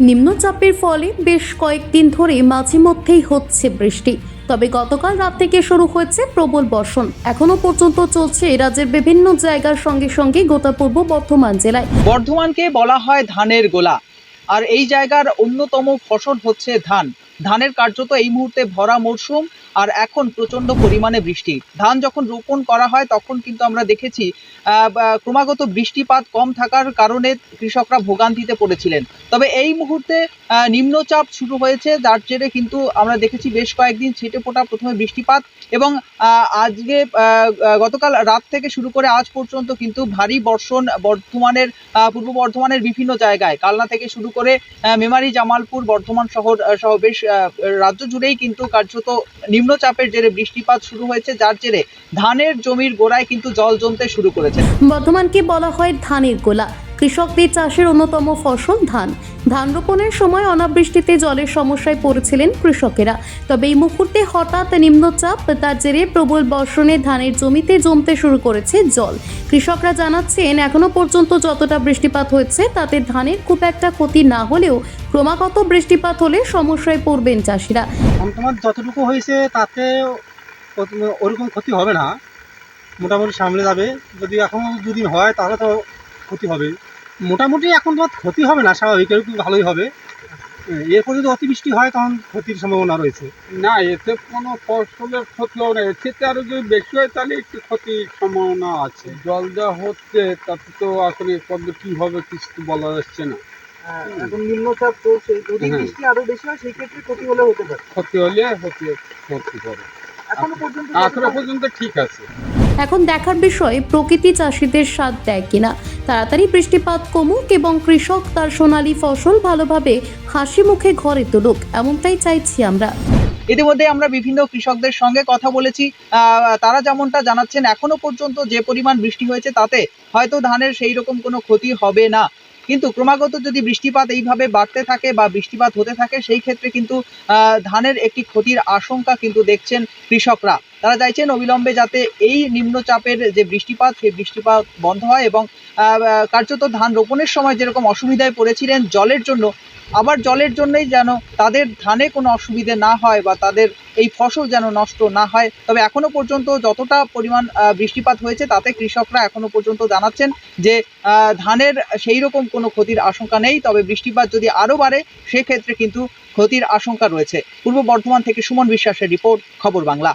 নিম্নচাপের ফলে বেশ কয়েকদিন ধরে মাঝে মধ্যেই হচ্ছে বৃষ্টি। তবে গতকাল রাত থেকে শুরু হয়েছে প্রবল বর্ষণ। এখনও পর্যন্ত চলছে রাজ্যের বিভিন্ন জায়গার সঙ্গে সঙ্গে গোটা পূর্ব বর্ধমান জেলায়। বর্ধমানকে বলা হয় ধানের গোলা। আর এই জায়গার অন্যতম ফসল হচ্ছে ধান। ধানের কার্যত এই মুহূর্তে ভরা মরশুম আর এখন প্রচণ্ড পরিমাণে বৃষ্টি। ধান যখন রোপণ করা হয়, তখন কিন্তু আমরা দেখেছি ক্রমাগত বৃষ্টিপাত কম থাকার কারণে কৃষকরা ভোগান্তিতে পড়েছিলেন। তবে এই মুহূর্তে নিম্নচাপ শুরু হয়েছে, যার জেরে কিন্তু আমরা দেখেছি বেশ কয়েকদিন ছেটে ফোটা প্রথমে বৃষ্টিপাত এবং আজকে গতকাল রাত থেকে শুরু করে আজ পর্যন্ত কিন্তু ভারী বর্ষণ বর্ধমানের পূর্ব বর্ধমানের বিভিন্ন জায়গায়। কালনা থেকে শুরু করে মেমারি, জামালপুর, বর্ধমান শহর সহ বেশ রাজ্য জুড়েই কিন্তু কার্যত নিম্নচাপের জেরে বৃষ্টিপাত শুরু হয়েছে, যার জেরে ধানের জমির গোড়ায় কিন্তু জল জমতে শুরু করেছে। বর্ধমানকে বলা হয় ধানের গোলা। কৃষকদের চাষের অন্যতম ফসল ধান। ধান রোপণের সময় অনাবৃষ্টিতে জলের সমস্যায় পড়েছিলেন কৃষকেরা। তবে এই মুহূর্তে হঠাৎ নিম্নচাপ, তার জেরে প্রবল বর্ষণে ধানের জমিতে জমতে শুরু করেছে জল। কৃষকরা জানাচ্ছেন এখনও পর্যন্ত যতটা বৃষ্টিপাত হয়েছে, তাতে ধানের খুব একটা ক্ষতি না হলেও ক্রমাগত বৃষ্টিপাত হলে সমস্যায় পড়বেন চাষিরা। যতটুকু হয়েছে, তাতে ওরকম ক্ষতি হবে না। মোটামুটি সামলে যাবে। যদি এখন দুদিন হয়, তাহলে তো ক্ষতি হবে। মোটামুটি এখন তো ক্ষতি হবে না স্বাভাবিক একটু ভালোই হবে। এরপর যদি অতিবৃষ্টি হয় তখন ক্ষতির সম্ভাবনা রয়েছে। না এতে কোনো ফসলের ক্ষতি হবে না এর থেকে আরও যদি বেশি হয় তাহলে একটু ক্ষতির সম্ভাবনা আছে। জল দেওয়া হচ্ছে তাতে তো আসলে কত কি হবে কিছু তো বলা যাচ্ছে না। এখন নিম্নচাপ চলছে। যদি হ্যাঁ। বৃষ্টি আরও বেশি হয় সেই ক্ষেত্রে ক্ষতি হলে হতে পারে। ক্ষতি হলে হতে ক্ষতি করে এখনও পর্যন্ত এখনও পর্যন্ত ঠিক আছে। এখন দেখার বিষয়, প্রকৃতি চাষিদের সাথ দেয় কিনা? তাড়াতাড়ি বৃষ্টিপাত কমুক এবং কৃষক তার সোনালী ফসল ভালোভাবে হাসি মুখে ঘরে তুলুক, এমনটাই চাইছি আমরা। ইতিমধ্যে আমরা বিভিন্ন কৃষকদের সঙ্গে কথা বলেছি। তারা যেমনটা জানাচ্ছেন, এখনও পর্যন্ত যে পরিমাণ বৃষ্টি হয়েছে তাতে হয়তো ধানের সেই রকম কোনো ক্ষতি হবে না। কিন্তু ক্রমাগত যদি বৃষ্টিপাত এইভাবে বাড়তে থাকে বা বৃষ্টিপাত হতে থাকে, সেই ক্ষেত্রে কিন্তু ধানের একটি ক্ষতির আশঙ্কা কিন্তু দেখছেন কৃষকরা। তারা চাইছেন অবিলম্বে যাতে এই নিম্নচাপের যে বৃষ্টিপাত, সেই বৃষ্টিপাত বন্ধ হয় এবং কার্যত ধান রোপণের সময় যেরকম অসুবিধায় পড়েছিলেন জলের জন্য, আবার জলের জন্যই যেন তাদের ধানে কোনো অসুবিধে না হয় বা তাদের এই ফসল যেন নষ্ট না হয়। তবে এখনও পর্যন্ত যতটা পরিমাণ বৃষ্টিপাত হয়েছে তাতে কৃষকরা এখনও পর্যন্ত জানাচ্ছেন যে ধানের সেই রকম কোনো ক্ষতির আশঙ্কা নেই। তবে বৃষ্টিপাত যদি আরও বাড়ে, সেক্ষেত্রে কিন্তু ক্ষতির আশঙ্কা রয়েছে। পূর্ব বর্ধমান থেকে সুমন বিশ্বাসের রিপোর্ট, খবর বাংলা।